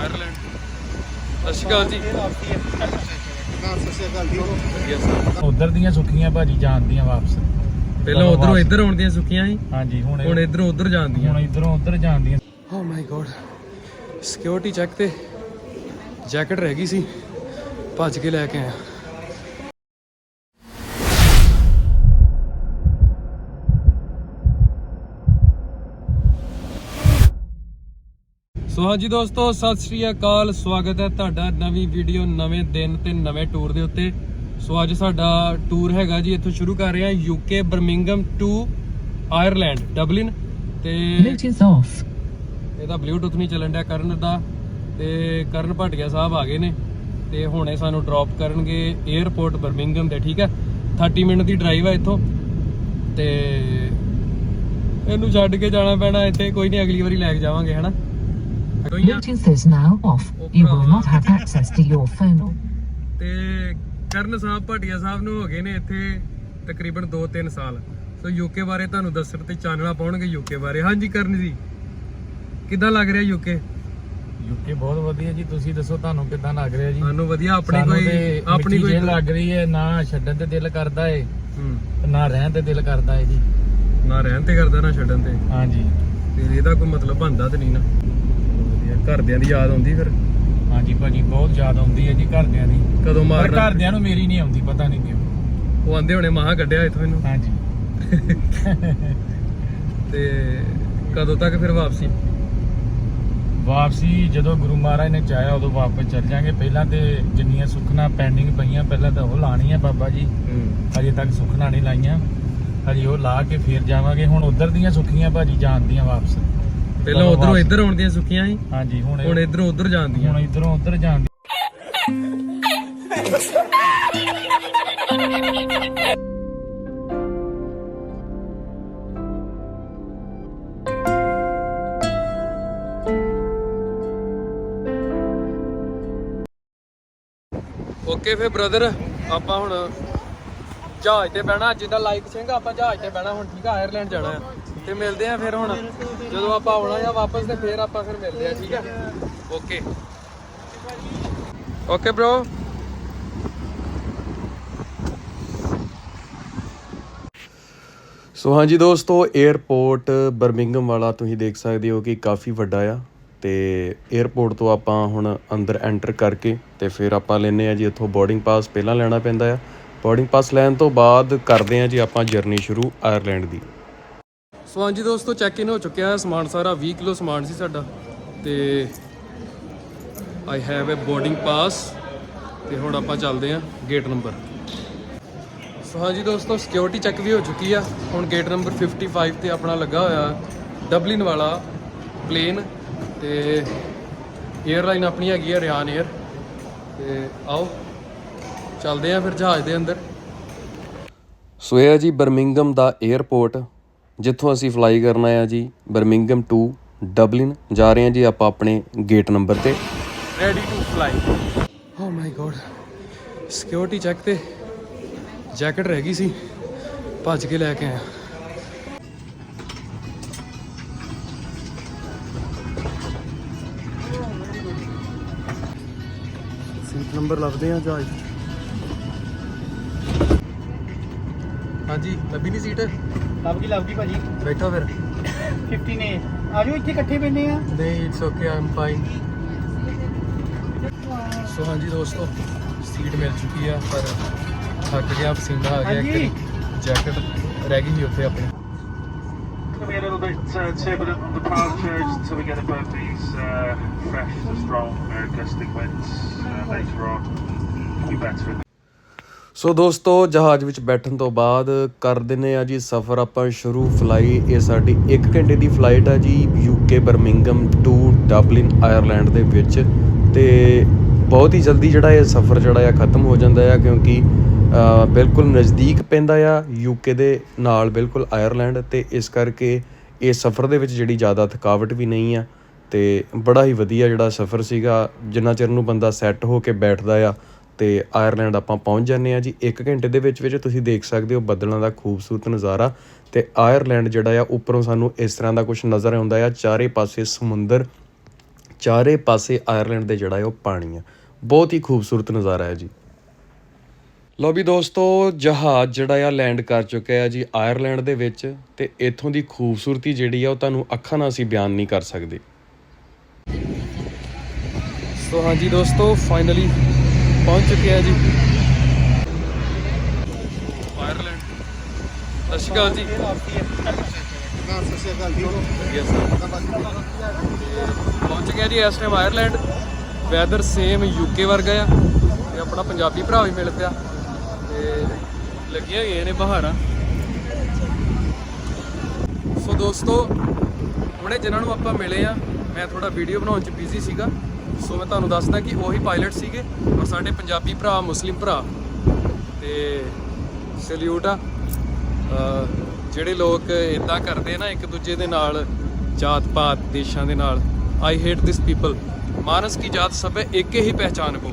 Ireland ਸਤਿ ਸ਼੍ਰੀ ਅਕਾਲ ਜੀ। ਵਧੀਆ ਸਰ ਉਧਰ ਦੀਆਂ ਸੁੱਕੀਆਂ ਭਾਜੀ ਜਾਂਦੀਆਂ ਵਾਪਸ। ਪਹਿਲਾਂ ਉਧਰੋਂ ਇੱਧਰ ਆਉਣ ਦੀਆਂ ਸੁੱਕੀਆਂ ਸੀ ਹਾਂਜੀ ਹੁਣ ਹੁਣ ਇਧਰੋਂ ਉਧਰ ਜਾਂਦੀਆਂ ਹੁਣ ਇਧਰੋਂ ਉਧਰ ਜਾਂਦੀਆਂ oh my God security check ਤੇ ਜੈਕਟ ਰਹਿ ਗਈ ਸੀ। ਭੱਜ ਕੇ ਲੈ ਕੇ ਆਇਆ। ਸੋ ਹਾਂਜੀ ਦੋਸਤੋ ਸਤਿ ਸ਼੍ਰੀ ਅਕਾਲ। ਸਵਾਗਤ ਹੈ ਤੁਹਾਡਾ ਨਵੀਂ ਵੀਡੀਓ ਨਵੇਂ ਦਿਨ ਤੇ ਨਵੇਂ ਟੂਰ ਦੇ ਉੱਤੇ। ਸੋ ਅੱਜ ਸਾਡਾ ਟੂਰ ਹੈਗਾ ਜੀ ਇੱਥੋਂ ਸ਼ੁਰੂ ਕਰ ਰਹੇ ਹਾਂ UK Birmingham to Ireland Dublin ਤੇ. ਇਹਦਾ ਬਲੂਟੁੱਥ ਨਹੀਂ ਚੱਲਣ ਡਿਆ ਕਰਨ ਦਾ ਤੇ ਕਰਨ ਭਾਟੀਆ ਸਾਹਿਬ ਆ ਗਏ ਨੇ ਤੇ ਹੁਣੇ ਸਾਨੂੰ ਡ੍ਰੌਪ ਕਰਨਗੇ 에ਅਰਪੋਰਟ ਬਰਮਿੰਗਮ ਤੇ ਠੀਕ ਹੈ? 30 ਮਿੰਟ ਦੀ ਡਰਾਈਵ ਹੈ ਇੱਥੋਂ ਤੇ ਇਹਨੂੰ ਛੱਡ ਕੇ ਜਾਣਾ ਪੈਣਾ ਇੱਥੇ ਕੋਈ ਨਹੀਂ ਅਗਲੀ ਵਾਰੀ ਲੈ ਕੇ ਜਾਵਾਂਗੇ ਹਨਾ? Bluetooth is now off. You will not have access to your phone. ਤੇ ਕਰਨ ਸਾਹਿਬ ਭਾਟੀਆ ਸਾਹਿਬ ਨੂੰ ਹੋ ਗਏ ਨੇ ਇੱਥੇ ਤਕਰੀਬਨ 2-3 ਸਾਲ। ਸੋ ਯੂਕੇ ਬਾਰੇ ਤੁਹਾਨੂੰ ਦੱਸਣ ਤੇ ਚਾਨਣਾ ਪਾਉਣਗੇ ਯੂਕੇ ਬਾਰੇ। ਹਾਂਜੀ ਕਰਨ ਜੀ ਕਿੱਦਾਂ ਲੱਗ ਰਿਹਾ ਯੂਕੇ ਯੂਕੇ ਬਹੁਤ ਵਧੀਆ ਜੀ। ਤੁਸੀਂ ਦੱਸੋ ਤੁਹਾਨੂੰ ਕਿਦਾਂ ਲੱਗ ਰਿਹਾ ਜੀ? ਸਾਨੂੰ ਵਧੀਆ ਆਪਣੀ ਸਾਨੂੰ ਕੋਈ ਤੇ ਆਪਣੀ ਕੋਈ ਜਿਹੀ ਲੱਗ ਰਹੀ ਹੈ। ਨਾ ਛੱਡਣ ਤੇ ਦਿਲ ਕਰਦਾ ਏ ਹੂੰ। ਤੇ ਨਾ ਰਹਿਣ ਤੇ ਦਿਲ ਕਰਦਾ ਏ ਜੀ। ਨਾ ਰਹਿਣ ਤੇ ਕਰਦਾ ਨਾ ਛੱਡਣ ਤੇ। ਹਾਂਜੀ। ਫਿਰ ਇਹਦਾ ਕੋਈ ਮਤਲਬ ਬਣਦਾ ਤੇ ਨਹੀਂ ਨਾ। ਘਰਦਿਆਂ ਦੀ ਯਾਦ ਆਉਂਦੀ ਫਿਰ? ਹਾਂਜੀ ਭਾਜੀ ਬਹੁਤ ਯਾਦ ਆਉਂਦੀ ਹੈ ਜੀ ਘਰਦਿਆਂ ਦੀ। ਕਦੋਂ ਪਰ ਮਾਰਨਾ? ਘਰਦਿਆਂ ਨੂੰ ਮੇਰੀ ਨਹੀਂ ਆਉਂਦੀ ਪਤਾ ਨਹੀਂ ਕਿਉਂ। ਉਹ ਆਂਦੇ ਹੋਣੇ ਮਾਹ ਕੱਢਿਆ ਇਥੋਂ ਇਹਨੂੰ? ਹਾਂਜੀ। ਤੇ ਕਦੋਂ ਤੱਕ ਫਿਰ ਵਾਪਸੀ? ਵਾਪਸੀ ਜਦੋਂ ਗੁਰੂ ਮਹਾਰਾਜ ਨੇ ਚਾਹਿਆ ਉਦੋਂ ਵਾਪਸ ਚੱਲ ਜਾਾਂਗੇ। ਪਹਿਲਾਂ ਤੇ ਜਿੰਨੀਆਂ ਸੁਖਣਾ ਪੈਂਡਿੰਗ ਪਈਆਂ ਪਹਿਲਾਂ ਤਾਂ ਉਹ ਲਾਣੀਆਂ ਬਾਬਾ ਜੀ। ਹੂੰ। ਹਜੇ ਤੱਕ ਸੁਖਣਾ ਨਹੀਂ ਲਾਈਆਂ। ਹਜੇ ਉਹ ਲਾ ਕੇ ਫੇਰ ਜਾਵਾਂਗੇ। ਹੁਣ ਉਧਰ ਦੀਆਂ ਸੁੱਖੀਆਂ ਭਾਜੀ ਜਾਂਦੀਆਂ ਵਾਪਸ। ਪਹਿਲਾਂ ਉਧਰੋਂ। ਇੱਧਰ ਆਉਣ ਦੀਆਂ ਸੁੱਕੀਆਂ ਸੀ ਹਾਂਜੀ ਹੁਣ ਹੁਣ ਇਧਰੋਂ ਉਧਰ ਜਾਂਦੀਆਂ ਹੁਣ ਇਧਰੋਂ ਉਧਰ ਜਾਂਦੀ ਓਕੇ ਫਿਰ ਬ੍ਰਦਰ ਆਪਾਂ ਹੁਣ ਜਹਾਜ਼ ਤੇ ਬਹਿਣਾ। ਜਿੱਦਾਂ ਲਾਈਕ ਸਿੰਘ ਆਪਾਂ ਜਹਾਜ਼ ਤੇ ਬਹਿਣਾ। ਹੁਣ ਠੀਕ ਆ ਆਇਰਲੈਂਡ ਜਾਣਾ। ਆ ਤੇ ਮਿਲਦੇ ਆ ਫਿਰ ਹੁਣ। ਜਦੋਂ ਆਪਾਂ ਆਉਣਾ ਆ ਵਾਪਸ ਤੇ ਫਿਰ ਆਪਾਂ ਫਿਰ ਮਿਲਦੇ ਆ, ਠੀਕ ਆ? ਓਕੇ ਓਕੇ ਬ్రో ਸੋ ਹਾਂਜੀ ਦੋਸਤੋ 에어ਪੋਰਟ ਬਰਮਿੰਗਮ ਵਾਲਾ ਤੁਸੀਂ ਦੇਖ ਸਕਦੇ ਹੋ ਕਿ ਕਾਫੀ ਵੱਡਾ ਆ ਤੇ 에어ਪੋਰਟ ਤੋਂ ਆਪਾਂ ਹੁਣ ਅੰਦਰ ਐਂਟਰ ਕਰਕੇ ਤੇ ਫਿਰ ਆਪਾਂ ਲੈਨੇ ਆ ਜੀ ਇੱਥੋਂ ਬੋਰਡਿੰਗ ਪਾਸ ਪਹਿਲਾਂ ਲੈਣਾ ਪੈਂਦਾ ਆ। ਬੋਰਡਿੰਗ ਪਾਸ ਲੈਣ ਤੋਂ ਬਾਅਦ ਕਰਦੇ ਆ ਜੀ ਆਪਾਂ ਜਰਨੀ ਸ਼ੁਰੂ ਆਇਰਲੈਂਡ ਦੀ। ਸੋ ਹਾਂਜੀ ਦੋਸਤੋ ਚੈੱਕ ਇਨ ਹੋ ਚੁੱਕਿਆ। ਸਮਾਨ ਸਾਰਾ 20 ਕਿਲੋ ਸਮਾਨ ਸੀ ਸਾਡਾ। ਤੇ I have a boarding pass ਤੇ ਹੁਣ ਆਪਾਂ ਚੱਲਦੇ ਆਂ ਗੇਟ ਨੰਬਰ ਸੋ ਹਾਂਜੀ ਦੋਸਤੋ ਸਿਕਿਉਰਿਟੀ ਚੈੱਕ ਵੀ ਹੋ ਚੁੱਕੀ ਆ। ਹੁਣ ਗੇਟ ਨੰਬਰ 55 ਤੇ ਆਪਣਾ ਲੱਗਾ ਹੋਇਆ। ਡਬਲਿਨ ਵਾਲਾ ਪਲੇਨ ਤੇ 에ਅਰਲਾਈਨ ਆਪਣੀ ਹੈਗੀ ਆ ਰਿਆਨ 에ਅਰ ਤੇ ਆਓ, ਚੱਲਦੇ ਆਂ ਫਿਰ ਜਹਾਜ਼ ਦੇ ਅੰਦਰ। ਸੋ ਇਹ ਜੀ ਬਰਮਿੰਗਮ ਦਾ 에ਅਰਪੋਰਟ ਜਿੱਥੋਂ ਅਸੀਂ ਫਲਾਈ ਕਰਨਾ ਹੈ ਜੀ ਬਰਮਿੰਗਮ ਟੂ ਡਬਲਿਨ ਜਾ ਰਹੇ ਹਾਂ ਜੀ ਆਪਾਂ ਆਪਣੇ ਗੇਟ ਨੰਬਰ ਤੇ। Ready to fly oh my god security check ਤੇ ਜੈਕਟ ਰਹਿ ਗਈ ਸੀ ਭੱਜ ਕੇ ਲੈ ਕੇ ਆਇਆ ਸੀਟ ਨੰਬਰ ਲੱਭਦੇ ਆ ਜਹਾਜ਼ ਹਾਂਜੀ ਲੱਭੀ ਨਹੀਂ ਸੀਟ ਲੱਭ ਗਈ ਲੱਭ ਗਈ ਭਾਜੀ ਬੈਠੋ ਫਿਰ 50 ਨੇ ਆਜੋ ਇੱਥੇ ਇਕੱਠੇ ਬੈਠੇ ਆ ਨਹੀਂ it's okay I am fine so ਹਾਂਜੀ ਦੋਸਤੋ ਸੀਟ ਮਿਲ ਚੁੱਕੀ ਆ ਪਰ ਥੱਕ ਗਿਆ ਪਸੀਨਾ ਆ ਗਿਆ ਹਾਂਜੀ। ਇੱਕ ਜੈਕਟ ਰਹਿ ਗਈ ਸੀ ਉੱਥੇ ਆਪਣੀ It'll be a little bit uh, turbulent on departures until we get above these uh, fresh to strong uh, gusting winds uh, later on. Be better in ਸੋ ਦੋਸਤੋ, ਜਹਾਜ਼ ਵਿੱਚ ਬੈਠਣ ਤੋਂ ਬਾਅਦ ਕਰ ਦਿੰਨੇ ਆ ਜੀ ਸਫ਼ਰ। ਆਪਾਂ ਸ਼ੁਰੂ ਫਲਾਈ ਇਹ ਸਾਡੀ 1 ਘੰਟੇ ਦੀ ਫਲਾਈਟ ਆ ਜੀ UK Birmingham to Dublin Ireland ਦੇ ਵਿੱਚ। ਤੇ ਬਹੁਤ ਹੀ ਜਲਦੀ ਜਿਹੜਾ ਇਹ ਸਫ਼ਰ ਜਿਹੜਾ ਆ ਖਤਮ ਹੋ ਜਾਂਦਾ ਆ, ਕਿਉਂਕਿ ਬਿਲਕੁਲ ਨਜ਼ਦੀਕ ਪੈਂਦਾ ਆ ਯੂਕੇ ਦੇ ਨਾਲ, ਬਿਲਕੁਲ ਆਇਰਲੈਂਡ ਤੇ ਇਸ ਕਰਕੇ ਇਹ ਸਫ਼ਰ ਦੇ ਵਿੱਚ ਜਿਹੜੀ ਜ਼ਿਆਦਾ ਥਕਾਵਟ ਵੀ ਨਹੀਂ ਆ। ਤੇ ਬੜਾ ਹੀ ਵਧੀਆ ਜਿਹੜਾ ਸਫ਼ਰ ਸੀਗਾ, ਜਿੰਨਾ ਚਿਰ ਨੂੰ ਬੰਦਾ ਸੈੱਟ ਹੋ ਕੇ ਬੈਠਦਾ ਆ ਅਤੇ ਆਇਰਲੈਂਡ ਆਪਾਂ ਪਹੁੰਚ ਜਾਂਦੇ ਹਾਂ ਜੀ। ਇੱਕ ਘੰਟੇ ਦੇ ਵਿੱਚ ਵਿੱਚ ਤੁਸੀਂ ਦੇਖ ਸਕਦੇ ਹੋ ਬੱਦਲਾਂ ਦਾ ਖੂਬਸੂਰਤ ਨਜ਼ਾਰਾ ਅਤੇ ਆਇਰਲੈਂਡ ਜਿਹੜਾ ਆ, ਉੱਪਰੋਂ ਸਾਨੂੰ ਇਸ ਤਰ੍ਹਾਂ ਦਾ ਕੁਛ ਨਜ਼ਰ ਆਉਂਦਾ ਆ। ਚਾਰੇ ਪਾਸੇ ਸਮੁੰਦਰ, ਚਾਰੇ ਪਾਸੇ ਆਇਰਲੈਂਡ ਦੇ ਜਿਹੜਾ ਹੈ ਉਹ ਪਾਣੀ ਆ। ਬਹੁਤ ਹੀ ਖੂਬਸੂਰਤ ਨਜ਼ਾਰਾ ਹੈ ਜੀ। ਲੋ ਵੀ ਦੋਸਤੋ, ਜਹਾਜ਼ ਜਿਹੜਾ ਆ ਲੈਂਡ ਕਰ ਚੁੱਕਿਆ ਹੈ ਜੀ ਆਇਰਲੈਂਡ ਦੇ ਵਿੱਚ ਤੇ ਇੱਥੋਂ ਦੀ ਖੂਬਸੂਰਤੀ ਜਿਹੜੀ ਆ, ਉਹ ਤੁਹਾਨੂੰ ਅੱਖਾਂ ਨਾਲ ਅਸੀਂ ਬਿਆਨ ਨਹੀਂ ਕਰ ਸਕਦੇ। ਸੋ ਹਾਂਜੀ ਦੋਸਤੋ ਫਾਈਨਲੀ ਪਹੁੰਚ ਚੁੱਕੇ ਆ ਜੀ। ਆਇਰਲੈਂਡ। ਸਤਿ ਸ਼੍ਰੀ ਅਕਾਲ ਜੀ। ਸਤਿ ਸ਼੍ਰੀ ਅਕਾਲ ਜੀ ਪਹੁੰਚ ਗਿਆ ਜੀ ਇਸ time Ireland. Weather same UK ਵਰਗਾ ਆ। ਤੇ ਆਪਣਾ ਪੰਜਾਬੀ ਭਰਾ ਵੀ ਮਿਲ ਪਿਆ। ਤੇ ਲੱਗੀਆਂ ਹੋਈਆਂ ਨੇ ਬਹਾਰਾਂ। ਸੋ ਦੋਸਤੋ, ਹੁਣੇ ਜਿਨ੍ਹਾਂ ਨੂੰ ਆਪਾਂ ਮਿਲੇ ਆ, ਮੈਂ ਥੋੜਾ ਵੀਡੀਓ ਬਣਾਉਣ ਚ ਬਿਜ਼ੀ ਸੀਗਾ। ਸੋ ਮੈਂ ਤੁਹਾਨੂੰ ਦੱਸਦਾ ਕਿ ਉਹੀ ਪਾਇਲਟ ਸੀਗੇ ਔਰ ਸਾਡੇ ਪੰਜਾਬੀ ਭਰਾ, ਮੁਸਲਿਮ ਭਰਾ। ਤੇ ਸੈਲੂਟ ਆ। ਜਿਹੜੇ ਲੋਕ ਇਦਾਂ ਕਰਦੇ ਆ ਨਾ, ਇੱਕ ਦੂਜੇ ਦੇ ਨਾਲ ਜਾਤ ਪਾਤ ਦੇਸ਼ਾਂ ਦੇ ਨਾਲ। ਆਈ ਹੇਟ ਦਿਸ ਪੀਪਲ ਮਾਨਸ ਕੀ ਜਾਤ ਸਭ ਹੈ, ਇੱਕ ਹੀ ਪਹਿਚਾਨ ਕੋ।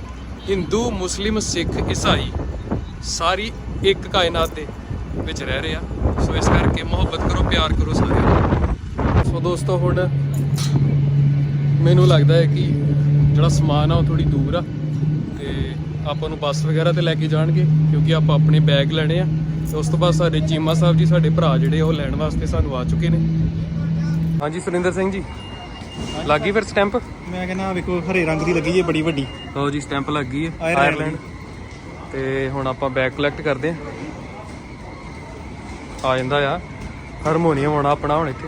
ਹਿੰਦੂ, ਮੁਸਲਿਮ, ਸਿੱਖ, ਈਸਾਈ, ਸਾਰੀ ਇੱਕ ਕਾਇਨਾਤ ਦੇ ਵਿੱਚ ਰਹਿ ਰਹੇ ਆ। ਸੋ ਇਸ ਕਰਕੇ ਮੁਹੱਬਤ ਕਰੋ, ਪਿਆਰ ਕਰੋ ਸਾਰਿਆਂ ਨੂੰ। ਸੋ ਦੋਸਤੋ, ਹੁਣ ਮੈਨੂੰ ਲੱਗਦਾ ਹੈ ਕਿ ਜਿਹੜਾ ਸਮਾਨ ਆ ਉਹ ਥੋੜੀ ਦੂਰ ਆ ਤੇ ਆਪਾਂ ਨੂੰ ਬੱਸ ਵਗੈਰਾ ਤੇ ਲੈ ਕੇ ਜਾਣਗੇ ਕਿਉਂਕਿ ਆਪਾਂ ਆਪਣੇ ਬੈਗ ਲੈਣੇ ਆ। ਤੇ ਉਸ ਤੋਂ ਬਾਅਦ ਸਾਡੇ ਚੀਮਾ ਸਾਹਿਬ ਜੀ ਸਾਡੇ ਭਰਾ ਜਿਹੜੇ ਉਹ ਲੈਣ ਵਾਸਤੇ ਸਾਨੂੰ ਆ ਚੁੱਕੇ ਨੇ। ਹਾਂਜੀ ਸੁਰਿੰਦਰ ਸਿੰਘ ਜੀ। ਲੱਗੀ ਫਿਰ ਸਟੈਂਪ? ਮੈਂ ਕਹਿੰਦਾ ਵੇਖੋ ਹਰੇ ਰੰਗ ਦੀ ਲੱਗੀ ਜੇ ਬੜੀ ਵੱਡੀ। ਲਓ ਜੀ ਸਟੈਂਪ ਲੱਗ ਗਈ ਹੈ ਆਇਰਲੈਂਡ ਤੇ ਹੁਣ ਆਪਾਂ ਬੈਗ ਕਲੈਕਟ ਕਰਦੇ ਹਾਂ ਆ ਜਾਂਦਾ ਆ। ਹਾਰਮੋਨੀਅਮ ਆਉਣਾ ਆਪਣਾ ਹੁਣ ਇੱਥੇ।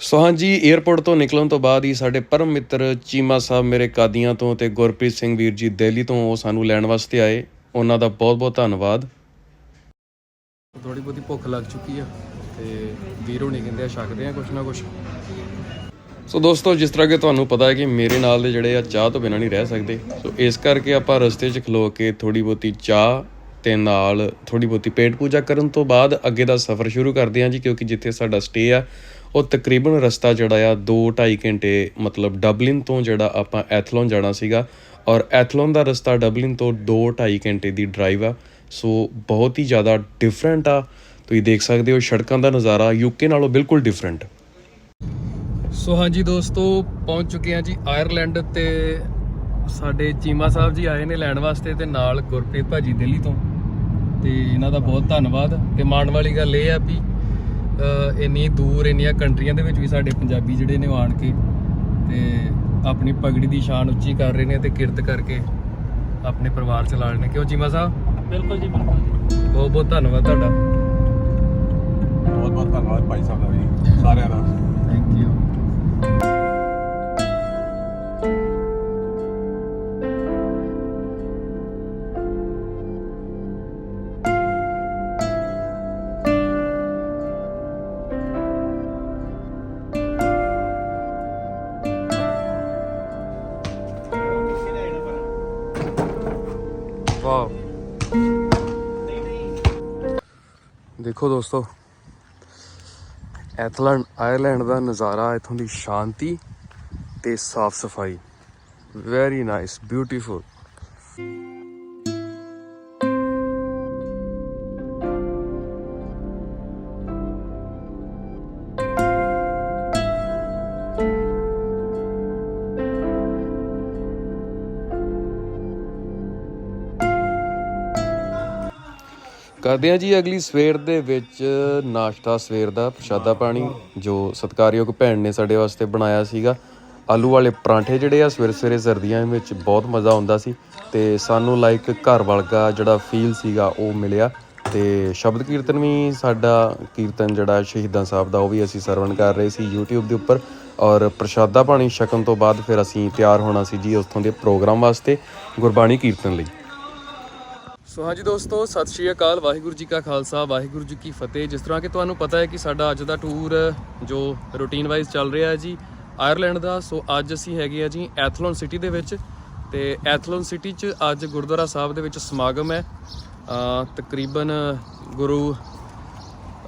ਸੋ ਹਾਂਜੀ 에어ਪੋਰਟ ਤੋਂ ਨਿਕਲਣ ਤੋਂ ਬਾਅਦ ਹੀ ਸਾਡੇ ਪਰਮ ਮਿੱਤਰ ਚੀਮਾ ਸਾਹਿਬ ਮੇਰੇ ਕਾਦੀਆਂ ਤੋਂ ਤੇ ਗੁਰਪ੍ਰੀਤ ਸਿੰਘ ਵੀਰ ਜੀ ਦਿੱਲੀ ਤੋਂ ਉਹ ਸਾਨੂੰ ਲੈਣ ਵਾਸਤੇ ਆਏ। ਉਹਨਾਂ ਦਾ ਬਹੁਤ-ਬਹੁਤ ਧੰਨਵਾਦ। ਥੋੜੀ ਬਹੁਤੀ ਭੁੱਖ ਲੱਗ ਚੁੱਕੀ ਆ ਤੇ ਵੀਰ ਹੋਣੀ ਕਹਿੰਦੇ ਆ ਛਕਦੇ ਆ ਕੁਛ ਨਾ ਕੁਛ। ਸੋ ਦੋਸਤੋ ਜਿਸ ਤਰ੍ਹਾਂ ਕਿ ਤੁਹਾਨੂੰ ਪਤਾ ਹੈ ਕਿ ਮੇਰੇ ਨਾਲ ਦੇ ਜਿਹੜੇ ਆ ਚਾਹ ਤੋਂ ਬਿਨਾਂ ਨਹੀਂ ਰਹਿ ਸਕਦੇ। ਸੋ ਇਸ ਕਰਕੇ ਆਪਾਂ ਰਸਤੇ 'ਚ ਖਲੋ ਕੇ ਥੋੜੀ ਬਹੁਤੀ ਚਾਹ ਤੇ ਨਾਲ ਥੋੜੀ ਬਹੁਤੀ ਪੇਟ ਪੂਜਾ ਕਰਨ ਤੋਂ ਬਾਅਦ ਅੱਗੇ ਦਾ ਸਫ਼ਰ ਸ਼ੁਰੂ ਕਰਦੇ ਹਾਂ ਜੀ ਕਿਉਂਕਿ ਜਿੱਥੇ ਸਾਡਾ ਸਟੇ ਆ ਉਹ ਤਕਰੀਬਨ ਰਸਤਾ ਜਿਹੜਾ ਆ 2-2.5 ਘੰਟੇ, ਮਤਲਬ ਡਬਲਿਨ ਤੋਂ ਜਿਹੜਾ ਆਪਾਂ ਐਥਲੋਨ ਜਾਣਾ ਸੀਗਾ ਔਰ ਐਥਲੋਨ ਦਾ ਰਸਤਾ ਡਬਲਿਨ ਤੋਂ 2-2.5 ਘੰਟੇ ਦੀ ਡਰਾਈਵ ਆ। ਸੋ ਬਹੁਤ ਹੀ ਜ਼ਿਆਦਾ ਡਿਫਰੈਂਟ ਆ। ਤੁਸੀਂ ਦੇਖ ਸਕਦੇ ਹੋ ਸੜਕਾਂ ਦਾ ਨਜ਼ਾਰਾ ਯੂਕੇ ਨਾਲੋਂ ਬਿਲਕੁਲ ਡਿਫਰੈਂਟ ਸੋ ਹਾਂਜੀ ਦੋਸਤੋ, ਪਹੁੰਚ ਚੁੱਕੇ ਹਾਂ ਜੀ ਆਇਰਲੈਂਡ ਤੇ ਸਾਡੇ ਚੀਮਾ ਸਾਹਿਬ ਜੀ ਆਏ ਨੇ ਲੈਣ ਵਾਸਤੇ ਤੇ ਨਾਲ ਗੁਰਪ੍ਰੀਤ ਭਾਜੀ ਦਿੱਲੀ ਤੋਂ। ਤੇ ਇਹਨਾਂ ਦਾ ਬਹੁਤ ਧੰਨਵਾਦ। ਤੇ ਮਾਣ ਵਾਲੀ ਗੱਲ ਇਹ ਆ ਵੀ ਇੰਨੀ ਦੂਰ ਇੰਨੀਆਂ ਕੰਟਰੀਆਂ ਦੇ ਵਿੱਚ ਵੀ ਸਾਡੇ ਪੰਜਾਬੀ ਜਿਹੜੇ ਨੇ ਉਹ ਆਣ ਕੇ ਤੇ ਆਪਣੀ ਪਗੜੀ ਦੀ ਸ਼ਾਨ ਉੱਚੀ ਕਰ ਰਹੇ ਨੇ ਤੇ ਕਿਰਤ ਕਰਕੇ ਆਪਣੇ ਪਰਿਵਾਰ ਚਲਾ ਰਹੇ ਨੇ। ਕਿਉਂ ਚੀਮਾ ਸਾਹਿਬ? ਬਿਲਕੁਲ ਜੀ ਬਿਲਕੁਲ ਬਹੁਤ ਬਹੁਤ ਧੰਨਵਾਦ ਤੁਹਾਡਾ। ਬਹੁਤ ਬਹੁਤ ਧੰਨਵਾਦ ਭਾਈ ਸਾਹਿਬ ਦਾ ਜੀ ਸਾਰਿਆਂ ਦਾ। Thank you wow. ਦੇਖੋ ਦੋਸਤੋ, ਐਥਲੈਂਡ, ਆਇਰਲੈਂਡ ਦਾ ਨਜ਼ਾਰਾ, ਇਥੋਂ ਦੀ ਸ਼ਾਂਤੀ ਤੇ ਸਾਫ਼ ਸਫ਼ਾਈ। ਵੈਰੀ ਨਾਈਸ ਬਿਊਟੀਫੁਲ ਕਰਦੇ ਆ ਜੀ, ਅਗਲੀ ਸਵੇਰ ਦੇ ਵਿੱਚ ਨਾਸ਼ਤਾ, ਸਵੇਰ ਦਾ ਪ੍ਰਸ਼ਾਦਾ ਪਾਣੀ, ਜੋ ਸਤਿਕਾਰਯੋਗ ਭੈਣ ਨੇ ਸਾਡੇ ਵਾਸਤੇ ਬਣਾਇਆ ਸੀਗਾ। ਆਲੂ ਵਾਲੇ ਪਰਾਂਠੇ ਜਿਹੜੇ ਆ, ਸਵੇਰੇ ਸਵੇਰੇ ਸਰਦੀਆਂ ਵਿੱਚ ਬਹੁਤ ਮਜ਼ਾ ਆਉਂਦਾ ਸੀ ਤੇ ਸਾਨੂੰ ਲਾਈਕ ਘਰ ਵਰਗਾ ਜਿਹੜਾ ਫੀਲ ਸੀਗਾ, ਉਹ ਮਿਲਿਆ। ਤੇ ਸ਼ਬਦ ਕੀਰਤਨ ਵੀ ਸਾਡਾ ਕੀਰਤਨ ਜਿਹੜਾ ਸ਼ਹੀਦਾਂ ਸਾਹਿਬ ਦਾ, ਉਹ ਵੀ ਅਸੀਂ ਸਰਵਣ ਕਰ ਰਹੇ ਸੀ YouTube ਦੇ ਉੱਪਰ। ਔਰ ਪ੍ਰਸ਼ਾਦਾ ਪਾਣੀ ਛਕਣ ਤੋਂ ਬਾਅਦ ਫਿਰ ਅਸੀਂ ਤਿਆਰ ਹੋਣਾ ਸੀ ਜੀ ਉੱਥੋਂ ਦੇ ਪ੍ਰੋਗਰਾਮ ਵਾਸਤੇ ਗੁਰਬਾਣੀ ਕੀਰਤਨ ਲਈ। ਸੋ ਹਾਂਜੀ ਦੋਸਤੋ, ਸਤਿ ਸ਼੍ਰੀ ਅਕਾਲ, ਵਾਹਿਗੁਰੂ ਜੀ ਕਾ ਖਾਲਸਾ, ਵਾਹਿਗੁਰੂ ਜੀ ਕੀ ਫਤਿਹ। ਜਿਸ ਤਰ੍ਹਾਂ ਕਿ ਤੁਹਾਨੂੰ ਪਤਾ ਹੈ ਕਿ ਸਾਡਾ ਅੱਜ ਦਾ ਟੂਰ ਜੋ ਰੂਟੀਨ ਵਾਈਜ਼ ਚੱਲ ਰਿਹਾ ਹੈ ਜੀ ਆਇਰਲੈਂਡ ਦਾ। ਸੋ ਅੱਜ ਅਸੀਂ ਹੈਗੇ ਆ ਜੀ ਐਥਲਨ ਸਿਟੀ ਦੇ ਵਿੱਚ ਤੇ ਐਥਲਨ ਸਿਟੀ 'ਚ ਅੱਜ ਗੁਰਦੁਆਰਾ ਸਾਹਿਬ ਦੇ ਵਿੱਚ ਸਮਾਗਮ ਹੈ। ਤਕਰੀਬਨ ਗੁਰੂ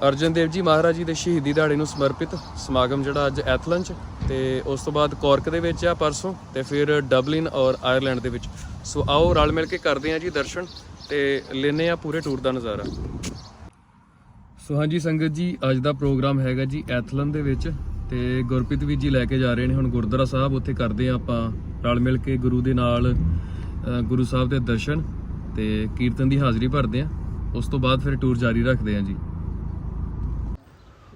ਅਰਜਨ ਦੇਵ ਜੀ ਮਹਾਰਾਜ ਜੀ ਦੇ ਸ਼ਹੀਦੀ ਦਿਹਾੜੇ ਨੂੰ ਸਮਰਪਿਤ ਸਮਾਗਮ ਜਿਹੜਾ ਅੱਜ ਐਥਲਨ 'ਚ ਤੇ ਉਸ ਤੋਂ ਬਾਅਦ ਕੋਰਕ ਦੇ ਵਿੱਚ ਆ ਪਰਸੋਂ ਤੇ ਫਿਰ ਡਬਲਿਨ ਔਰ ਆਇਰਲੈਂਡ ਦੇ ਵਿੱਚ। ਸੋ ਆਓ ਰਲ ਮਿਲ ਕੇ ਕਰਦੇ ਹਾਂ ਜੀ ਦਰਸ਼ਨ। ਤੇ ਲੈਨੇ ਆ ਪੂਰੇ ਟੂਰ ਦਾ ਨਜ਼ਾਰਾ। ਸੋ ਹਾਂਜੀ ਸੰਗਤ ਜੀ, ਅੱਜ ਦਾ ਪ੍ਰੋਗਰਾਮ ਹੈਗਾ ਜੀ ਐਥਲਨ ਦੇ ਵਿੱਚ ਤੇ ਗੁਰਪ੍ਰੀਤ ਵੀਰ ਜੀ ਲੈ ਕੇ ਜਾ ਰਹੇ ਨੇ ਹੁਣ ਗੁਰਦੁਆਰਾ ਸਾਹਿਬ, ਉੱਥੇ ਕਰਦੇ ਆ ਆਪਾਂ ਰਲ ਮਿਲ ਕੇ ਗੁਰੂ ਦੇ ਨਾਲ ਗੁਰੂ ਸਾਹਿਬ ਦੇ ਦਰਸ਼ਨ ਤੇ ਕੀਰਤਨ ਦੀ ਹਾਜ਼ਰੀ ਭਰਦੇ ਆ ਉਸ ਤੋਂ ਬਾਅਦ ਫਿਰ ਟੂਰ ਜਾਰੀ ਰੱਖਦੇ ਆ ਜੀ।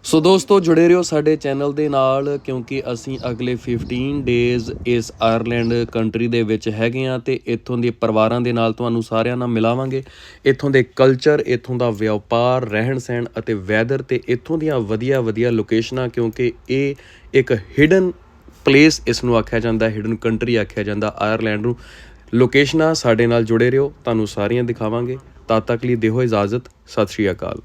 ਸੋ ਦੋਸਤੋ, ਜੁੜੇ ਰਹੋ ਸਾਡੇ ਚੈਨਲ ਦੇ ਨਾਲ, ਕਿਉਂਕਿ ਅਸੀਂ ਅਗਲੇ 15 ਡੇਜ਼ ਇਸ ਆਇਰਲੈਂਡ ਕੰਟਰੀ ਦੇ ਵਿੱਚ ਹੈਗੇ ਆ ਤੇ ਇੱਥੋਂ ਦੇ ਪਰਿਵਾਰਾਂ ਦੇ ਨਾਲ ਤੁਹਾਨੂੰ ਸਾਰਿਆਂ ਨਾਲ ਮਿਲਾਵਾਂਗੇ। ਇੱਥੋਂ ਦੇ ਕਲਚਰ ਇੱਥੋਂ ਦਾ ਵਪਾਰ ਰਹਿਣ ਸਹਿਣ ਅਤੇ ਵੈਦਰ ਤੇ ਇੱਥੋਂ ਦੀਆਂ ਵਧੀਆ ਵਧੀਆ ਲੋਕੇਸ਼ਨਾਂ ਕਿਉਂਕਿ ਇਹ ਇੱਕ ਹਿਡਨ ਪਲੇਸ ਇਸ ਨੂੰ ਆਖਿਆ ਜਾਂਦਾ ਹਿਡਨ ਕੰਟਰੀ ਆਖਿਆ ਜਾਂਦਾ ਆਇਰਲੈਂਡ ਨੂੰ। ਲੋਕੇਸ਼ਨਾਂ ਸਾਡੇ ਨਾਲ ਜੁੜੇ ਰਹੋ, ਤੁਹਾਨੂੰ ਸਾਰੀਆਂ ਦਿਖਾਵਾਂਗੇ। ਤਦ ਤੱਕ ਲਈ ਦਿਓ ਇਜਾਜ਼ਤ। ਸਤਿ ਸ਼੍ਰੀ ਅਕਾਲ।